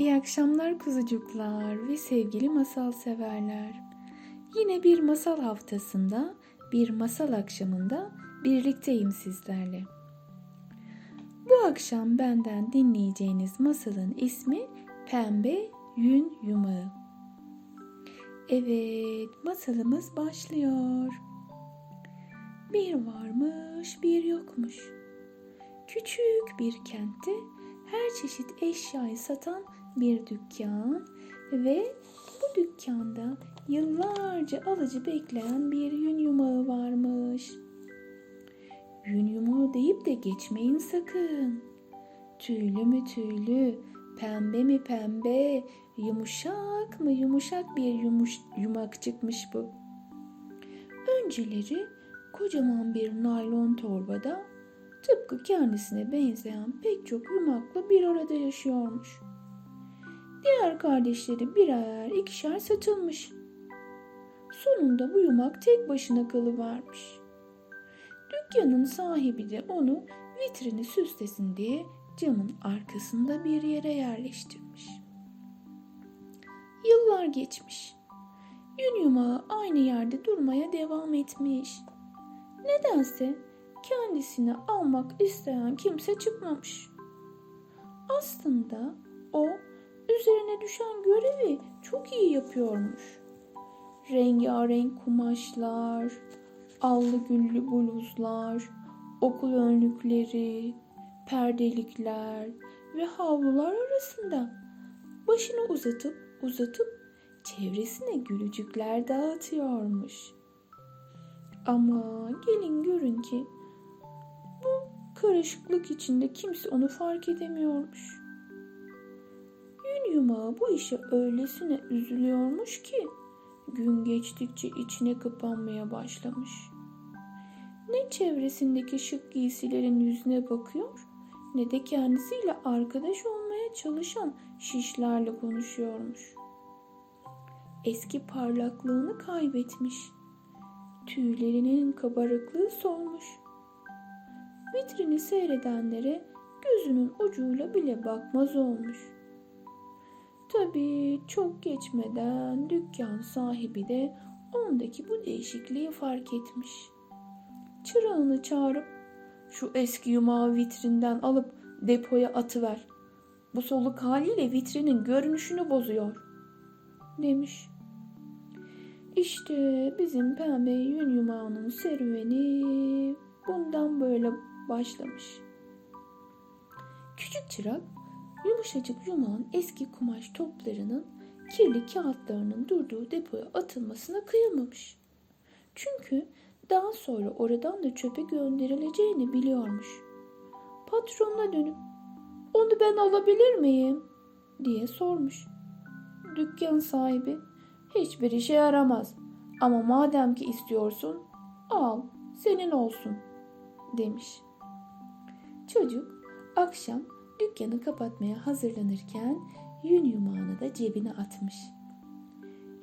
İyi akşamlar kuzucuklar ve sevgili masal severler. Yine bir masal haftasında, bir masal akşamında birlikteyim sizlerle. Bu akşam benden dinleyeceğiniz masalın ismi Pembe Yün Yumağı. Evet, masalımız başlıyor. Bir varmış, bir yokmuş. Küçük bir kentte her çeşit eşyayı satan bir dükkan ve bu dükkanda yıllarca alıcı bekleyen bir yün yumağı varmış. Yün yumağı deyip de geçmeyin sakın. Tüylü mü tüylü, pembe mi pembe, yumuşak mı yumuşak bir yumuş, yumak çıkmış bu. Önceleri kocaman bir naylon torbada tıpkı kendisine benzeyen pek çok yumakla bir arada yaşıyormuş. Diğer kardeşleri birer ikişer satılmış. Sonunda bu yumak tek başına kalıvermiş. Dükkanın sahibi de onu vitrini süslesin diye camın arkasında bir yere yerleştirmiş. Yıllar geçmiş. Yün yumağı aynı yerde durmaya devam etmiş. Nedense kendisini almak isteyen kimse çıkmamış. Aslında o üzerine düşen görevi çok iyi yapıyormuş. Rengarenk kumaşlar, allı güllü bluzlar, okul önlükleri, perdelikler ve havlular arasında başını uzatıp uzatıp çevresine gülücükler dağıtıyormuş. Ama gelin görün ki bu karışıklık içinde kimse onu fark edemiyormuş. Yumağı bu işe öylesine üzülüyormuş ki gün geçtikçe içine kapanmaya başlamış. Ne çevresindeki şık giysilerin yüzüne bakıyor ne de kendisiyle arkadaş olmaya çalışan şişlerle konuşuyormuş. Eski parlaklığını kaybetmiş. Tüylerinin kabarıklığı solmuş. Vitrini seyredenlere gözünün ucuyla bile bakmaz olmuş. Tabii çok geçmeden dükkan sahibi de ondaki bu değişikliği fark etmiş. Çırağını çağırıp şu eski yumağı vitrinden alıp depoya atıver. Bu soluk haliyle vitrinin görünüşünü bozuyor demiş. İşte bizim pembe yün yumağının serüveni bundan böyle başlamış. Küçük çırak yumuşacık yumağın eski kumaş toplarının kirli kağıtlarının durduğu depoya atılmasına kıyamamış. Çünkü daha sonra oradan da çöpe gönderileceğini biliyormuş. Patronuna dönüp onu ben alabilir miyim diye sormuş. Dükkan sahibi hiçbir işe yaramaz ama madem ki istiyorsun al senin olsun demiş. Çocuk akşam dükkanı kapatmaya hazırlanırken yün yumağını da cebine atmış.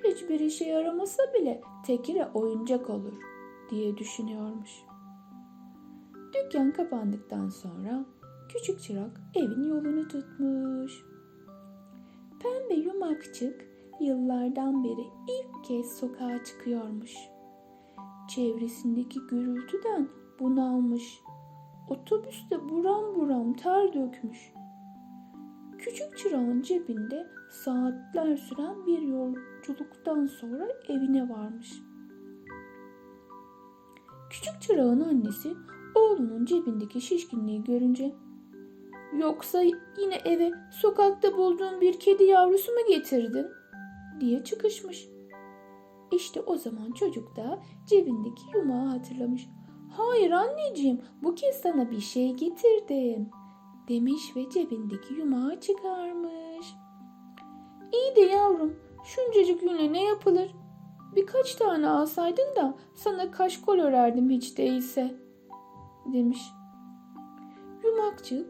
Hiçbir işe yaramasa bile tekire oyuncak olur diye düşünüyormuş. Dükkan kapandıktan sonra küçük çırak evin yolunu tutmuş. Pembe yumakçık yıllardan beri ilk kez sokağa çıkıyormuş. Çevresindeki gürültüden bunalmış. Otobüste buram buram ter dökmüş. Küçük çırağın cebinde saatler süren bir yolculuktan sonra evine varmış. Küçük çırağın annesi oğlunun cebindeki şişkinliği görünce Yoksa yine eve sokakta bulduğun bir kedi yavrusu mu getirdin? diye çıkışmış. İşte o zaman çocuk da cebindeki yumağı hatırlamış. Hayır anneciğim bu kez sana bir şey getirdim demiş ve cebindeki yumağı çıkarmış. İyi de yavrum şuncacık yünle ne yapılır? Birkaç tane alsaydın da sana kaşkol örerdim hiç değilse demiş. Yumakçık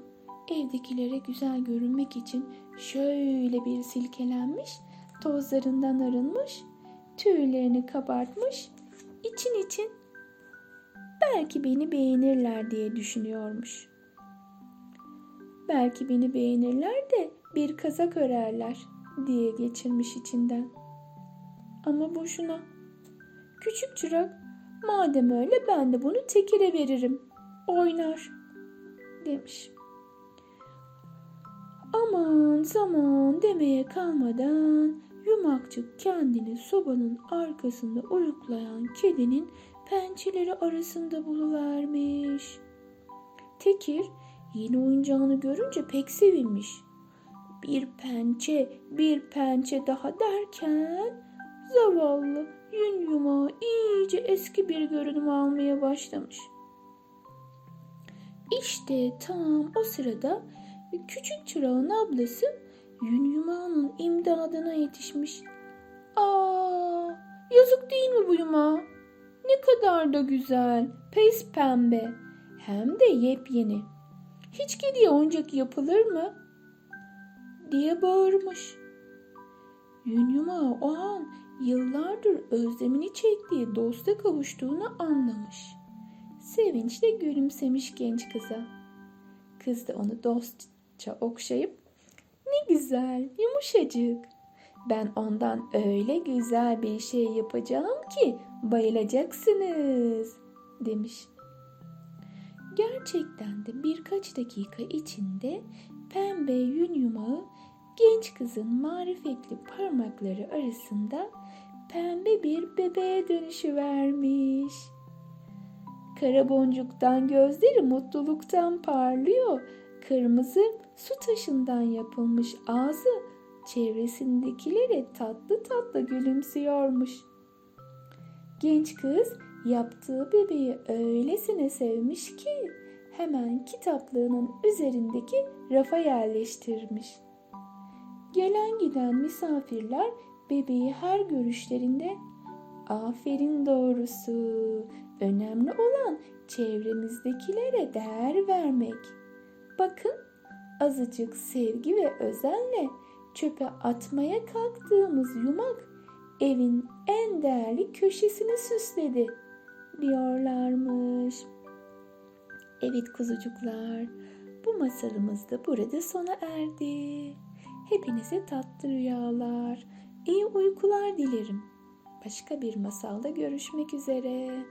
evdekilere güzel görünmek için şöyle bir silkelenmiş, tozlarından arınmış, tüylerini kabartmış, için için belki beni beğenirler diye düşünüyormuş. Belki beni beğenirler de bir kazak örerler diye geçirmiş içinden. Ama boşuna. Küçük çırak madem öyle ben de bunu tekire veririm. Oynar demiş. Aman zaman demeye kalmadan yumakçık kendini sobanın arkasında uyuklayan kedinin pençeleri arasında buluvermiş. Tekir yeni oyuncağını görünce pek sevinmiş. Bir pençe, bir pençe daha derken zavallı yün yumağı iyice eski bir görünüm almaya başlamış. İşte tam o sırada küçük çırağın ablası yün yumağının imdadına yetişmiş. Aa, yazık değil mi bu yumağa? Ne kadar da güzel, pes pembe, hem de yepyeni. Hiç kediye oyuncak yapılır mı? diye bağırmış. Yün yumağı o an yıllardır özlemini çektiği dosta kavuştuğunu anlamış. Sevinçle gülümsemiş genç kıza. Kız da onu dostça okşayıp ne güzel, yumuşacık. Ben ondan öyle güzel bir şey yapacağım ki bayılacaksınız demiş. Gerçekten de birkaç dakika içinde pembe yün yumağı genç kızın marifetli parmakları arasında pembe bir bebeğe dönüşüvermiş. Kara boncuktan gözleri mutluluktan parlıyor. Kırmızı su taşından yapılmış ağzı çevresindekilere tatlı tatlı gülümsüyormuş. Genç kız yaptığı bebeği öylesine sevmiş ki hemen kitaplığının üzerindeki rafa yerleştirmiş. Gelen giden misafirler bebeği her görüşlerinde aferin doğrusu önemli olan çevremizdekilere değer vermek. Bakın azıcık sevgi ve özenle çöpe atmaya kalktığımız yumak evin en değerli köşesini süsledi diyorlarmış. Evet kuzucuklar, bu masalımız da burada sona erdi. Hepinize tatlı rüyalar, iyi uykular dilerim. Başka bir masalda görüşmek üzere.